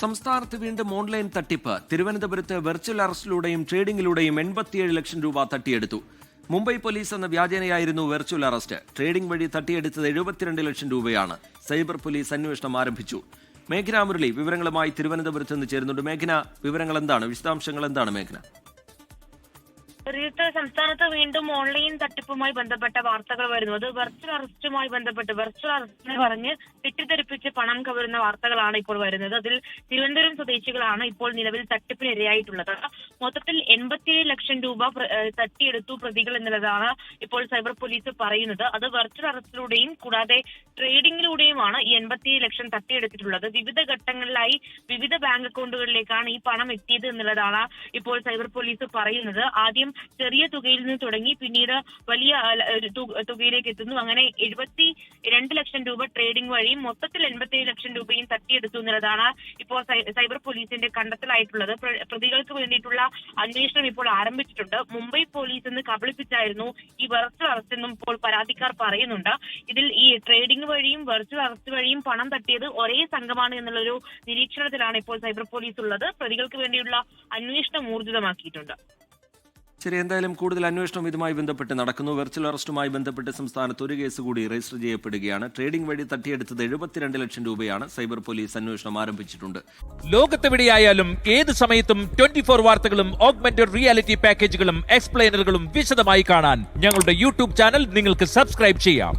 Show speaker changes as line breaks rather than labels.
സംസ്ഥാനത്ത് വീണ്ടും ഓൺലൈൻ തട്ടിപ്പ്. തിരുവനന്തപുരത്ത് വെർച്വൽ അറസ്റ്റിലൂടെയും ട്രേഡിംഗിലൂടെയും എൺപത്തിയേഴ് ലക്ഷം രൂപ തട്ടിയെടുത്തു. മുംബൈ പോലീസ് എന്ന വ്യാജനയായിരുന്നു വെർച്വൽ അറസ്റ്റ്. ട്രേഡിംഗ് വഴി തട്ടിയെടുത്തത് എഴുപത്തിരണ്ട് ലക്ഷം രൂപയാണ്. സൈബർ പോലീസ് അന്വേഷണം ആരംഭിച്ചു. മേഘന മുരളി വിവരങ്ങളുമായി തിരുവനന്തപുരത്ത് നിന്ന് ചേരുന്നുണ്ട്. മേഘന വിവരങ്ങൾ എന്താണ് വിശദാംശങ്ങൾ എന്താണ് മേഘന?
റിയത്ത് സംസ്ഥാനത്ത് വീണ്ടും ഓൺലൈൻ തട്ടിപ്പുമായി ബന്ധപ്പെട്ട വാർത്തകൾ വരുന്നു. അത് വെർച്വൽ അറസ്റ്റുമായി ബന്ധപ്പെട്ട് വെർച്വൽ അറസ്റ്റിനെ പറഞ്ഞ് തെറ്റിദ്ധരിപ്പിച്ച് പണം കവരുന്ന വാർത്തകളാണ് ഇപ്പോൾ വരുന്നത്. അതിൽ തിരുവനന്തപുരം സ്വദേശികളാണ് ഇപ്പോൾ നിലവിൽ തട്ടിപ്പിന് ഇരയായിട്ടുള്ളത് മൊത്തത്തിൽ എൺപത്തിയേഴ് ലക്ഷം രൂപ തട്ടിയെടുത്തു പ്രതികൾ എന്നുള്ളതാണ് ഇപ്പോൾ സൈബർ പോലീസ് പറയുന്നത്. അത് വെർച്വൽ അറസ്റ്റിലൂടെയും കൂടാതെ ട്രേഡിംഗിലൂടെയുമാണ് ഈ എൺപത്തിയേഴ് ലക്ഷം തട്ടിയെടുത്തിട്ടുള്ളത്. വിവിധ ഘട്ടങ്ങളിലായി വിവിധ ബാങ്ക് അക്കൗണ്ടുകളിലേക്കാണ് ഈ പണം എത്തിയത് എന്നുള്ളതാണ് ഇപ്പോൾ സൈബർ പോലീസ് പറയുന്നത്. ആദ്യം ചെറിയ തുകയിൽ നിന്ന് തുടങ്ങി പിന്നീട് വലിയ തുകയിലേക്ക് എത്തുന്നു. അങ്ങനെ എഴുപത്തി രണ്ട് ലക്ഷം രൂപ ട്രേഡിംഗ് വഴിയും മൊത്തത്തിൽ എൺപത്തിയേഴ് ലക്ഷം രൂപയും തട്ടിയെടുത്തു എന്നുള്ളതാണ് ഇപ്പോൾ സൈബർ പോലീസിന്റെ കണ്ടെത്തലായിട്ടുള്ളത്. പ്രതികൾക്ക് വേണ്ടിയിട്ടുള്ള അന്വേഷണം ഇപ്പോൾ ആരംഭിച്ചിട്ടുണ്ട്. മുംബൈ പോലീസ് എന്ന് കബളിപ്പിച്ചായിരുന്നു ഈ വെർച്വൽ അറസ്റ്റ് എന്നും ഇപ്പോൾ പരാതിക്കാർ പറയുന്നുണ്ട്. ഇതിൽ ഈ ട്രേഡിംഗ് വഴിയും വെർച്വൽ അറസ്റ്റ് വഴിയും പണം തട്ടിയത് ഒരേ സംഘമാണ് എന്നുള്ളൊരു നിരീക്ഷണത്തിലാണ് ഇപ്പോൾ സൈബർ പോലീസ് ഉള്ളത്. പ്രതികൾക്ക് വേണ്ടിയുള്ള അന്വേഷണം ഊർജിതമാക്കിയിട്ടുണ്ട്.
ശരി എന്തായാലും കൂടുതൽ അന്വേഷണം ഇതുമായി ബന്ധപ്പെട്ട് നടക്കുന്നു. വെർച്വൽ അറസ്റ്റുമായി ബന്ധപ്പെട്ട് സംസ്ഥാനത്ത് ഒരു കേസ് കൂടി രജിസ്റ്റർ ചെയ്യപ്പെടുകയാണ്. ട്രേഡിംഗ് വഴി തട്ടിയെടുത്തത് എഴുപത്തിരണ്ട് ലക്ഷം രൂപയാണ്. സൈബർ പോലീസ് അന്വേഷണം ആരംഭിച്ചിട്ടുണ്ട്.
ലോകത്തെവിടെയായാലും ഏത് സമയത്തും ട്വന്റി ഫോർ വാർത്തകളും ഓഗ്മെന്റഡ് റിയാലിറ്റി പാക്കേജുകളും എക്സ്പ്ലെയിനറുകളും വിശദമായി കാണാൻ ഞങ്ങളുടെ യൂട്യൂബ് ചാനൽ നിങ്ങൾക്ക് സബ്സ്ക്രൈബ് ചെയ്യാം.